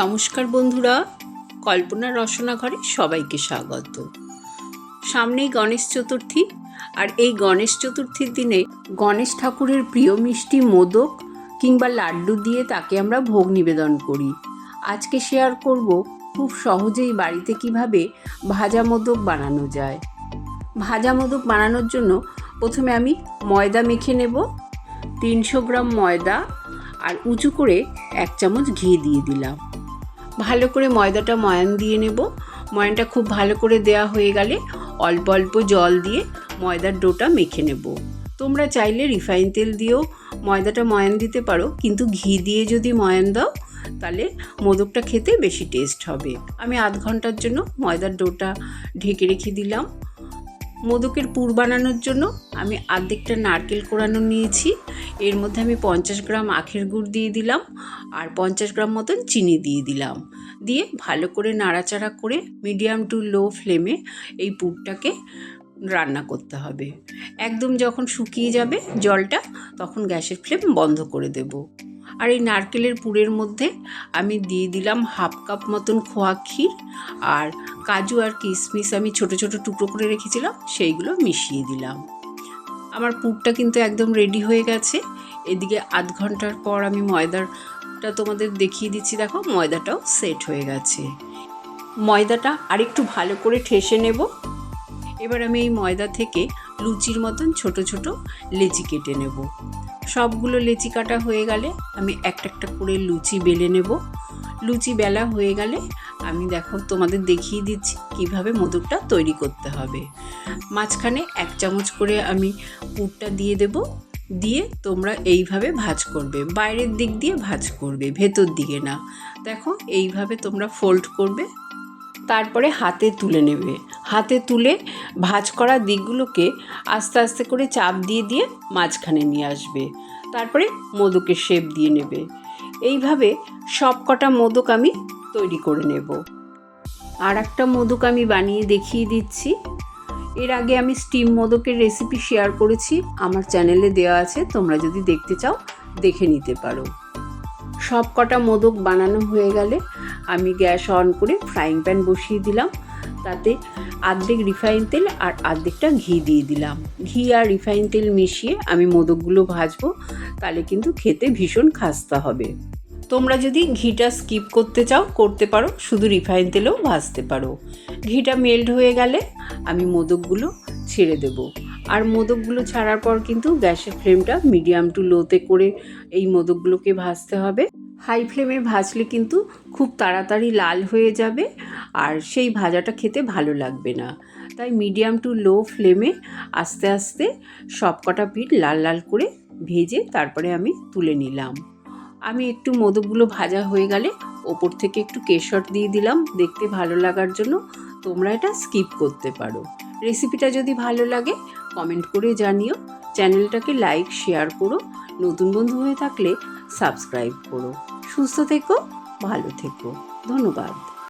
নমস্কার বন্ধুরা, কল্পনা রসনা ঘরে সবাইকে স্বাগত। সামনেই গণেশ চতুর্থী, আর এই গণেশ চতুর্থীর দিনে গণেশ ঠাকুরের প্রিয় মিষ্টি মোদক কিংবা লাড্ডু দিয়ে তাকে আমরা ভোগ নিবেদন করি। আজকে শেয়ার করব খুব সহজেই বাড়িতে কীভাবে ভাজা মোদক বানানো যায়। ভাজা মোদক বানানোর জন্য প্রথমে আমি ময়দা মেখে নেব, তিনশো গ্রাম ময়দা, আর উঁচু করে এক চামচ ঘি দিয়ে দিলাম। ভালো করে ময়দাটা ময়ান দিয়ে নেব। ময়ানটা খুব ভালো করে দেয়া হয়ে গেলে অল্প অল্প জল দিয়ে ময়দার ডোটা মেখে নেব। তোমরা চাইলে রিফাইন তেল দিয়েও ময়দাটা ময়ান দিতে পারো, কিন্তু ঘি দিয়ে যদি ময়ান দাও, তাহলে মোদকটা খেতে বেশি টেস্ট হবে। আমি আধ ঘণ্টার জন্য ময়দার ডোটা ঢেকে রেখে দিলাম। মোদকের পুর বানানোর জন্য আমি আর্ধেকটা নারকেল কোড়ানো নিয়েছি। এর মধ্যে আমি পঞ্চাশ গ্রাম আখের গুড় দিয়ে দিলাম আর পঞ্চাশ গ্রাম মতন চিনি দিয়ে দিলাম। দিয়ে ভালো করে নাড়াচাড়া করে মিডিয়াম টু লো ফ্লেমে এই পুরটাকে রান্না করতে হবে। একদম যখন শুকিয়ে যাবে জলটা, তখন গ্যাসের ফ্লেম বন্ধ করে দেব। আর এই নারকেলের পুরের মধ্যে আমি দিয়ে দিলাম হাফ কাপ মতন খোয়া ক্ষীর আর কাজু আর কিশমিশ আমি ছোট ছোট টুকরো করে রেখেছিলাম, সেইগুলো মিশিয়ে দিলাম। আমার পুরটা কিন্তু একদম রেডি হয়ে গেছে। এদিকে আধ ঘণ্টার পর আমি ময়দাটা তোমাদের দেখিয়ে দিচ্ছি, দেখো ময়দাটাও সেট হয়ে গেছে। ময়দাটা আরেকটু ভালো করে ঠেসে নেব। এবার আমি এই ময়দা থেকে লুচির মতন ছোট ছোট লেচি কেটে নেব। সবগুলো লেচি কাটা হয়ে গেলে আমি একটা একটা করে লুচি বেলে নেব। লুচি বেলা হয়ে গেলে আমি দেখো তোমাদের দেখিয়ে দিচ্ছি কীভাবে মোদকটা তৈরি করতে হবে। মাঝখানে এক চামচ করে আমি পুরটা দিয়ে দেব। দিয়ে তোমরা এইভাবে ভাজ করবে। বাইরের দিক দিয়ে ভাজ করবে, ভেতর দিকে না। দেখো, এইভাবে তোমরা ফোল্ড করবে। তারপরে হাতে তুলে নেবে। হাতে তুলে ভাজ করা দিকগুলোকে আস্তে আস্তে করে চাপ দিয়ে দিয়ে মাঝখানে নিয়ে আসবে। তারপরে মোদকের শেপ দিয়ে নেবে। এইভাবে সব কটা মোদক আমি তৈরি করে নেব। আর একটা মোদক আমি বানিয়ে দেখিয়ে দিচ্ছি। এর আগে আমি স্টিম মোদকের রেসিপি শেয়ার করেছি, আমার চ্যানেলে দেওয়া আছে, তোমরা যদি দেখতে চাও, দেখে নিতে পারো। সব কটা মোদক বানানো হয়ে গেলে আমি গ্যাস অন করে ফ্রাইং প্যান বসিয়ে দিলাম, তাতে আর্ধেক রিফাইন তেল আর আর্ধেকটা ঘি দিয়ে দিলাম। ঘি আর রিফাইন তেল মিশিয়ে আমি মোদকগুলো ভাজবো, তাহলে কিন্তু খেতে ভীষণ খাস্তা হবে। তোমরা যদি ঘিটা স্কিপ করতে চাও, করতে পারো। শুধু রিফাইন তেলেও ভাজতে পারো। ঘিটা মেল্ট হয়ে গেলে আমি মোদকগুলো ছেড়ে দেব। আর মোদকগুলো ছাড়ার পর কিন্তু গ্যাসের ফ্লেমটা মিডিয়াম টু লোতে করে এই মোদকগুলোকে ভাজতে হবে। হাই ফ্লেমে ভাজলে কিন্তু খুব তাড়াতাড়ি লাল হয়ে যাবে আর সেই ভাজাটা খেতে ভালো লাগবে না। তাই মিডিয়াম টু লো ফ্লেমে আস্তে আস্তে সব কটা পিঠ লাল লাল করে ভেজে তারপরে আমি তুলে নিলাম। আমি একটু মোদকগুলো ভাজা হয়ে গেলে ওপর থেকে একটু কেশর দিয়ে দিলাম, দেখতে ভালো লাগার জন্য। তোমরা এটা স্কিপ করতে পারো। রেসিপিটা যদি ভালো লাগে, কমেন্ট করে জানিও। চ্যানেলটাকে লাইক, শেয়ার করো। নতুন বন্ধু হয়ে থাকলে সাবস্ক্রাইব করো। সুস্থ থেকো, ভালো থেকো। ধন্যবাদ।